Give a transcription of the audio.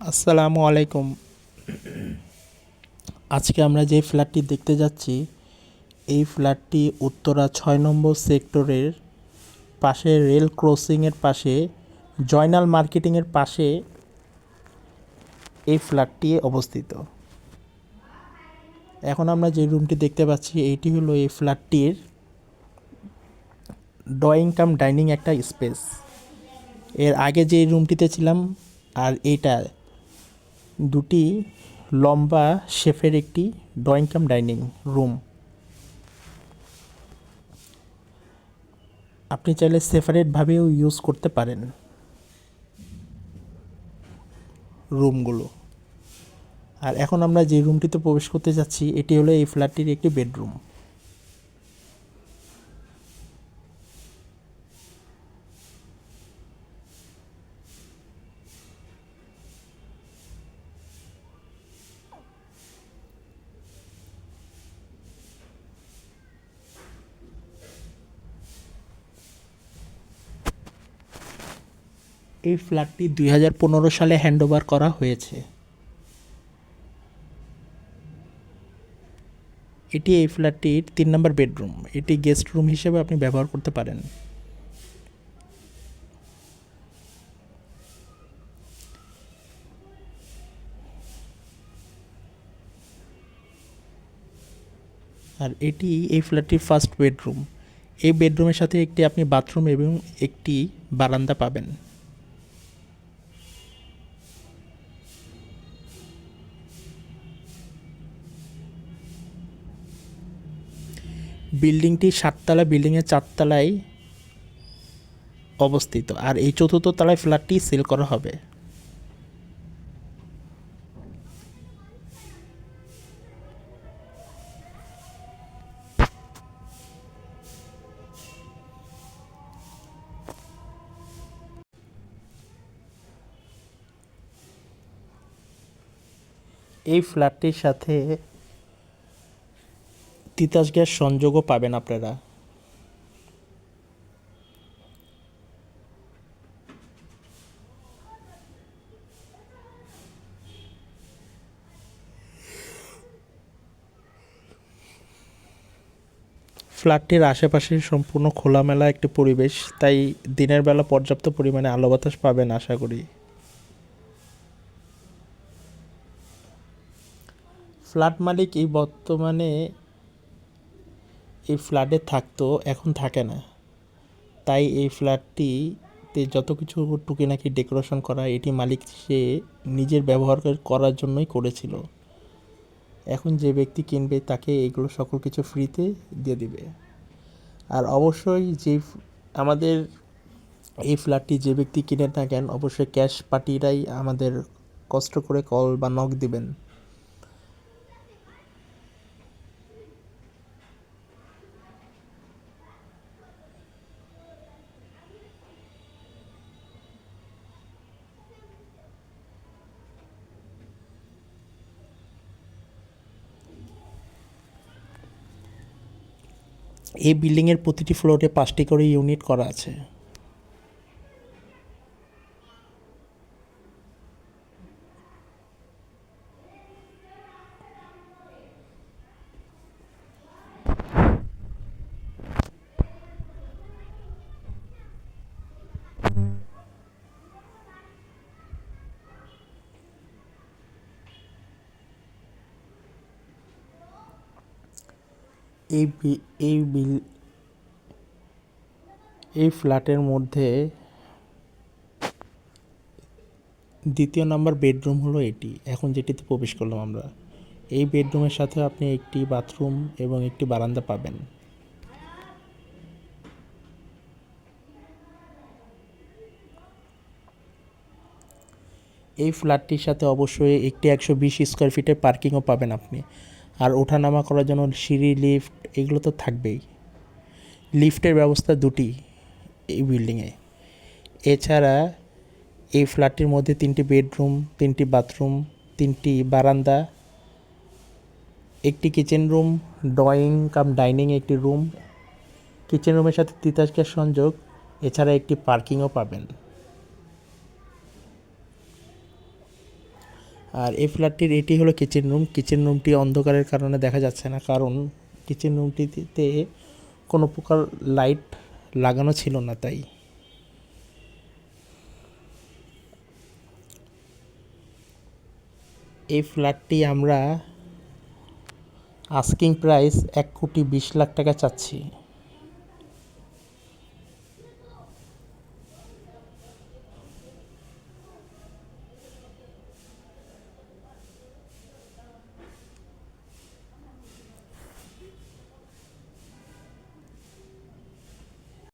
আসসালামু আলাইকুম। আজকে আমরা যে ফ্ল্যাটটি দেখতে যাচ্ছি, এই ফ্ল্যাটটি উত্তরা ছয় নম্বর সেক্টরের পাশে রেল ক্রসিংয়ের পাশে, জয়নাল মার্কেটিংয়ের পাশে এই ফ্ল্যাটটি অবস্থিত। এখন আমরা যে রুমটি দেখতে পাচ্ছি এইটি হলো এই ফ্ল্যাটটির ড্রয়িং কাম, ডাইনিং একটা স্পেস। এর আগে যে রুমটিতে ছিলাম, আর এইটা দুটি লম্বা শেফের একটি ড্রয়িং কাম ডাইনিং রুম। আপনি চাইলে সেপারেটভাবেও ইউজ করতে পারেন রুমগুলো। আর এখন আমরা যে রুমটিতে প্রবেশ করতে যাচ্ছি, এটি হলো এই ফ্ল্যাটটির একটি বেডরুম। এই ফ্ল্যাটটি দুই হাজার পনেরো সালে হ্যান্ডওভার করা হয়েছে। এটি এই ফ্ল্যাটটির তিন নম্বর বেডরুম। এটি গেস্ট রুম হিসেবে আপনি ব্যবহার করতে পারেন। আর এটি এই ফ্ল্যাটটির ফার্স্ট বেডরুম। এই বেডরুমের সাথে একটি আপনি বাথরুম এবং একটি বারান্দা পাবেন। বিল্ডিংটি সাততলা, বিল্ডিংয়ের চারতলায় অবস্থিত। আর এই চতুর্থ তলায় ফ্ল্যাটটি সেল করা হবে। এই ফ্ল্যাটটির সাথে তিতাস গ্যাস সংযোগও পাবেন আপনারা। ফ্ল্যাটটির আশেপাশে সম্পূর্ণ খোলামেলা একটি পরিবেশ, তাই দিনের বেলা পর্যাপ্ত পরিমাণে আলো বাতাস পাবেন আশা করি। ফ্ল্যাট মালিক এই বর্তমানে এই ফ্ল্যাটে থাকতো, এখন থাকে না। তাই এই ফ্ল্যাটটিতে যত কিছু টুকিনাকি ডেকোরেশন করা, এটি মালিক সে নিজের ব্যবহার করার জন্যই করেছিল। এখন যে ব্যক্তি কিনবে, তাকে এগুলো সকল কিছু ফ্রিতে দিয়ে দিবে। আর অবশ্যই যে আমাদের এই ফ্ল্যাটটি যে ব্যক্তি কিনে থাকেন, অবশ্যই ক্যাশ পার্টিরাই আমাদের কষ্ট করে কল বা নক দিবেন। এই বিল্ডিংয়ের প্রতিটি ফ্লোরে পাঁচটি করে ইউনিট করা আছে। এই বি- এই বিল, এই ফ্ল্যাটের মধ্যে দ্বিতীয় নাম্বার বেডরুম হলো এটি। এখন যেটিতে প্রবেশ করলাম আমরা। এই বেডরুমের সাথে আপনি একটি বাথরুম এবং একটি বারান্দা পাবেন। এই ফ্ল্যাটটির সাথে অবশ্যই একটি একশো বিশ স্কোয়ার ফিটের পার্কিংও পাবেন আপনি। আর ওঠানামা করার জন্য সিঁড়ি, লিফট এগুলো তো থাকবেই। লিফটের ব্যবস্থা দুটি এই বিল্ডিংয়ে। এছাড়া এই ফ্ল্যাটটির মধ্যে তিনটি বেডরুম, তিনটি বাথরুম, তিনটি বারান্দা, একটি kitchen room, drawing cum dining একটি রুম, কিচেন রুমের সাথে তিতাস গ্যাস সংযোগ, এছাড়া একটি পার্কিংও পাবেন। আর এই ফ্ল্যাটটির এটি হলো কিচেন রুম। কিচেন রুমটি অন্ধকারের কারণে দেখা যাচ্ছে না, কারণ কিচেন রুমটিতে কোনো প্রকার লাইট লাগানো ছিল না তাই। এই ফ্ল্যাটটি আমরা আস্কিং প্রাইস এক কোটি বিশ লাখ টাকা চাচ্ছি।